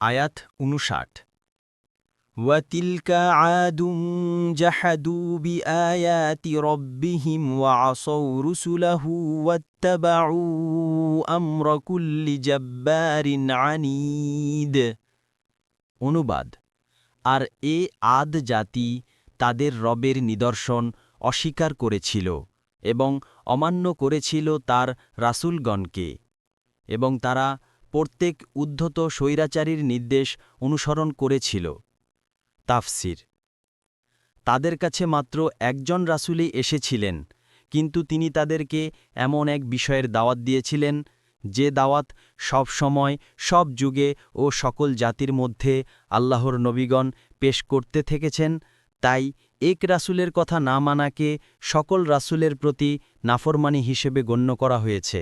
আয়াত উনষাট وتلك عاد جحدوا بآيات ربهم وعصوا رسله واتبعوا أمر كل جبار عنيد অনুবাদ আর এ আদ জাতি তাদের রবের নিদর্শন অস্বীকার করেছিল এবং অমান্য করেছিল তার রাসূলগণকে এবং তারা প্রত্যেক উদ্ধত স্বৈরাচারীর নির্দেশ অনুসরণ করেছিল। তাফসির। তাদের কাছে মাত্র একজন রাসূলই এসেছিলেন, কিন্তু তিনি তাদেরকে এমন এক বিষয়ের দাওয়াত দিয়েছিলেন, যে দাওয়াত সব সময়, সব যুগে ও সকল জাতির মধ্যে আল্লাহর নবীগণ পেশ করতে থেকেছেন, তাই এক রাসুলের কথা না মানাকে সকল রাসূলের প্রতি নাফরমানি হিসেবে গণ্য করা হয়েছে।